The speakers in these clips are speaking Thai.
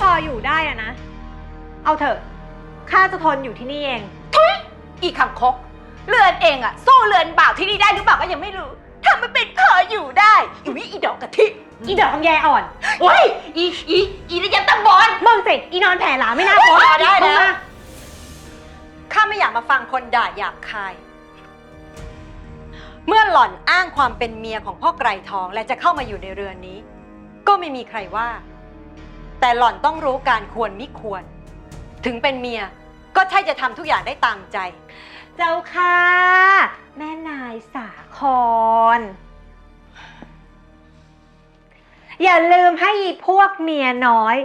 พออยู่ได้อะนะ เอาเถอะ ข้าจะทนอยู่ที่นี่เองอีคังคก เรือนเองอะสู้เรือนบ่าวที่นี่ได้หรือเปล่าก็ยังไม่รู้ทำมันเป็นพออยู่ได้อีวิอีดอกกะทิอีดอกคำแยอ่อนโอ้ยอีอีอีระยำตำบอลมึงสิอีนอนแผ่หลาไม่น่าพอพอได้แล้วมึงมาข้าไม่อยากมาฟังคนด่าหยาบคาย เมื่อหล่อนอ้างความเป็นเมียของพ่อไกรทองและจะเข้ามาอยู่ในเรือนนี้ ก็ไม่มีใครว่า แต่หล่อนต้องรู้การควรมิควร ถึงเป็นเมียก็ใช่จะทำทุกอย่างได้ตามใจ เจ้าค่ะ แม่นายสาคร อย่าลืมให้อีพวกเมียน้อย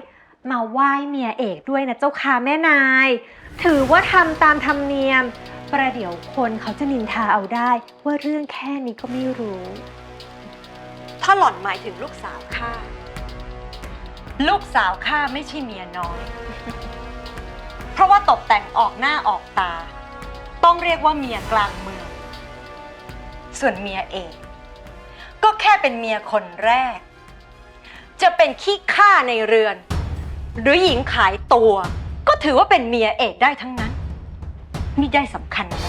มาไหว้เมียเอกด้วยนะเจ้าค่ะแม่นาย ถือว่าทำตามธรรมเนียม ประเดี๋ยวคนเขาจะนินทาเอาได้ ว่าเรื่องแค่นี้ก็ไม่รู้ ถ้าหล่อนหมายถึงลูกสาวข้า ลูกสาวข้าไม่ใช่เมียน้อย เพราะว่าตกแต่งออกหน้าออกตา ต้องเรียกว่าเมียกลางเมือง ส่วนเมียเอกก็แค่เป็นเมียคนแรก จะเป็นขี้ข้าในเรือน หรือหญิงขายตัว ก็ถือว่าเป็นเมียเอกได้ทั้งนั้นไม่ได้สำคัญอะไร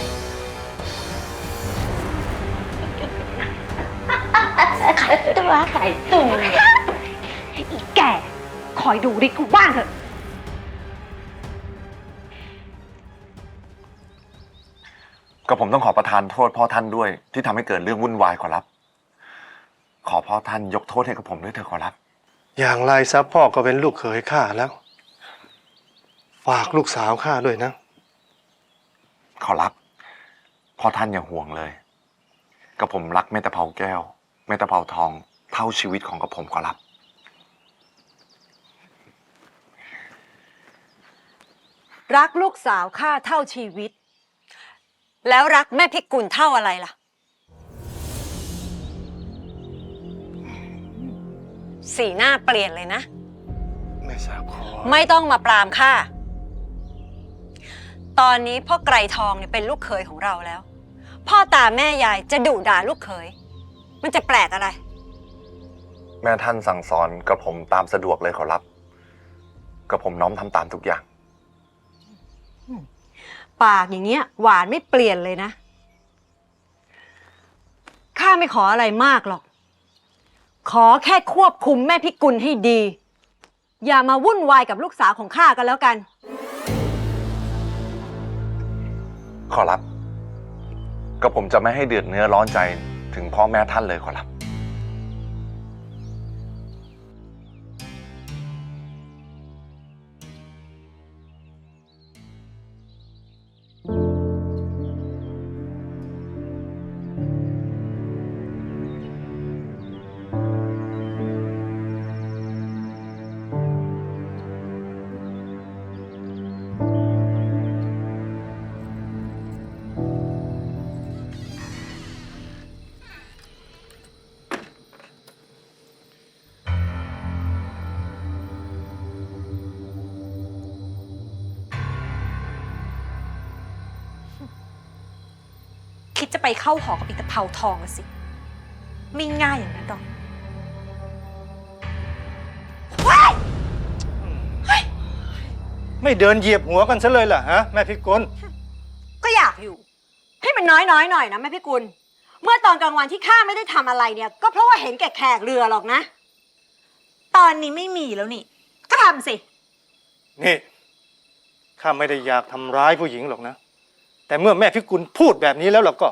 ตัวไข่ตุ่มอีแก่ค อยดูดิกูบ้างเถอะ ก็ผมต้องขอประทานโทษพ่อท่านด้วย ที่ทำให้เกิดเรื่องวุ่นวายขอรับ ขอพ่อท่านยกโทษให้กับผมด้วยเถอะขอรับ อย่างไรซะพ่อก็เป็นลูกเขยข้าแล้ว ฝากลูกสาวข้าด้วยนะ ขอรับ พ่อท่านอย่าห่วงเลย กับผมรักแม่ตะเภาแก้ว แม่ตะเภาทอง เท่าชีวิตของกับผมขอรับ รักลูกสาวข้าเท่าชีวิต แล้วรักแม่พิกุลเท่าอะไรล่ะ สีหน้าเปลี่ยนเลยนะแม่สาวขอไม่ต้องมาปรามข้าตอนนี้พ่อไกรทองเนี่ยเป็นลูกเขยของเราแล้ว พ่อตาแม่ยายจะดุด่าลูกเขย มันจะแปลกอะไร แม่ท่านสั่งสอนกับผมตามสะดวกเลยขอรับ กับผมน้อมทำตามทุกอย่าง ปากอย่างเงี้ย หวานไม่เปลี่ยนเลยนะ ข้าไม่ขออะไรมากหรอก ขอแค่ควบคุมแม่พิกุลให้ดี อย่ามาวุ่นวายกับลูกสาวของข้ากันแล้วกัน ขอรับ ก็ผมจะไม่ให้เดือดเนื้อร้อนใจถึงพ่อแม่ท่านเลยขอรับ ดจะไปเข้าหอกับอีตะเภาทองอะสิ ไม่ง่ายอย่างนั้นหรอกไม่เดินเหยียบหัวกันซะเลยล่ะฮะ แม่พิกลก็อยากอยู่ ให้มันน้อยๆหน่อยนะแม่พิกุล เมื่อตอนกลางวันที่ข้าไม่ได้ทำอะไรเนี่ย ก็เพราะว่าเห็นแก่แขกเรือหรอกนะ ตอนนี้ไม่มีแล้วนี่ ก็ทำสิ นี่ข้าไม่ได้อยากทำร้ายผู้หญิงหรอกนะ แต่เมื่อแม่พิกุลพูดแบบนี้แล้วเราก็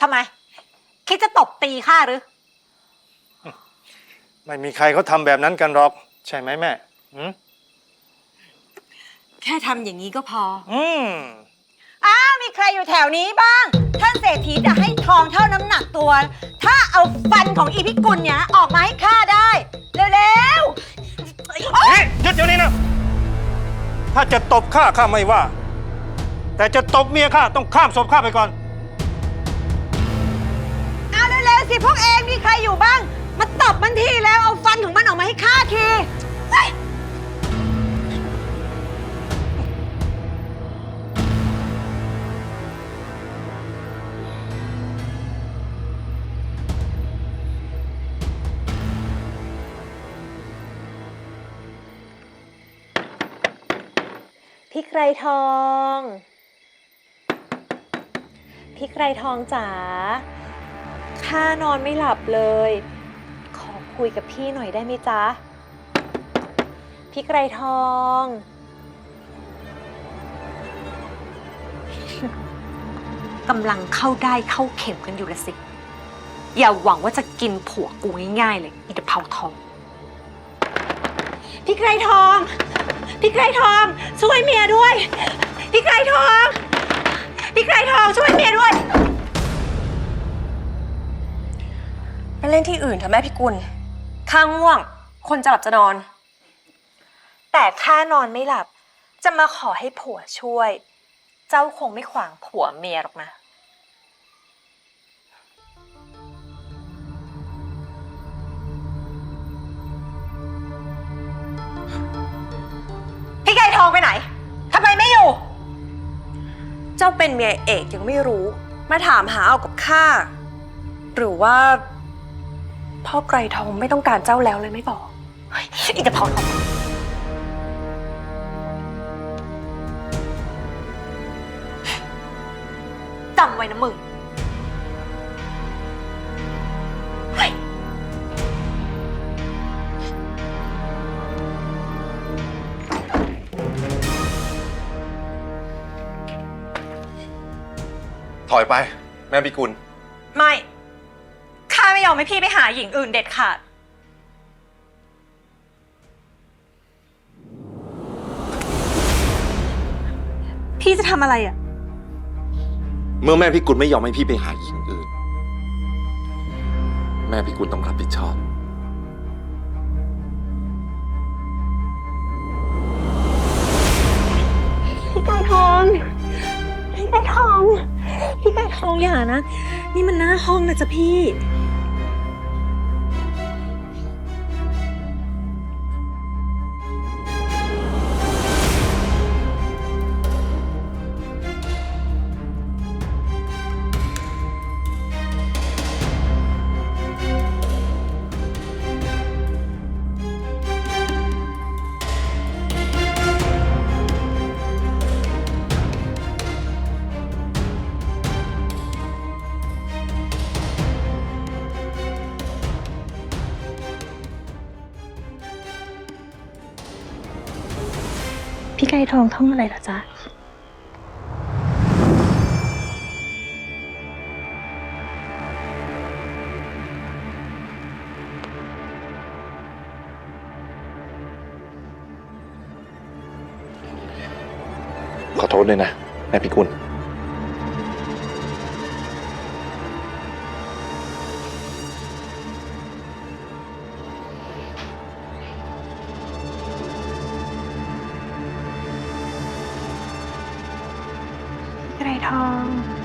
ทำไม คิดจะตบตีข้าหรือ ไม่มีใครเขาทำแบบนั้นกันหรอก ใช่ไหมแม่อืมแค่ทำอย่างนี้ก็พอ อืมอ้าวมีใครอยู่แถวนี้บ้าง ท่านเศรษฐีจะให้ทองเท่าน้ำหนักตัว ถ้าเอาฟันของอีพิกุลเนี่ยออกมาให้ข้าได้ เร็วๆ นี่หยุดเดี๋ยวนี้นะ ถ้าจะตบข้าข้าไม่ว่า แต่จะตบเมียข้าต้องข้ามศพข้าไปก่อน เอาเร็วๆสิพวกเองมีใครอยู่บ้าง มาตบมันทีแล้วเอาฟันของมันออกมาให้ข้าทีเฮ้ยพี่ไกรทอง พี่ไกรทองจ๋าข้านอนไม่หลับเลย ขอคุยกับพี่หน่อยได้ไหมจ๊ะ พี่ไกรทอง กำลังเข้าได้เข้าเข็มกันอยู่ละสิ อย่าหวังว่าจะกินผัวกูง่ายๆเลยอีตะเภาทอง พี่ไกรทอง พี่ไกรทอง ช่วยเมียด้วย พี่ไกรทอง พี่ไกรทองช่วยเมียด้วย ไปเล่นที่อื่นเถอะแม่พิกุล ข้างง่วง คนจะหลับจะนอน แต่ข้านอนไม่หลับ จะมาขอให้ผัวช่วย เจ้าคงไม่ขวางผัวเมียหรอกนะ เจ้าเป็นเมียเอกยังไม่รู้ มาถามหาเอากับข้า หรือว่า พ่อไกรทองไม่ต้องการเจ้าแล้วเลยไม่บอกอีกระเพาทองจำไว้นะมึง ถอยไป แม่พิกุล ไม่ ข้าไม่ยอมให้พี่ไปหาหญิงอื่นเด็ดขาด พี่จะทำอะไรอะ เมื่อแม่พิกุลไม่ยอมให้พี่ไปหาหญิงอื่น แม่พิกุลต้องรับผิดชอบ พี่ไก่ทองพี่ไก่ทอง พี่ไก่ทองอย่านะ นี่มันหน้าห้องนะจ๊ะพี่ ไก่ทองท่องอะไรล่ะจ๊ะ ขอโทษด้วยนะแม่พิกุล um,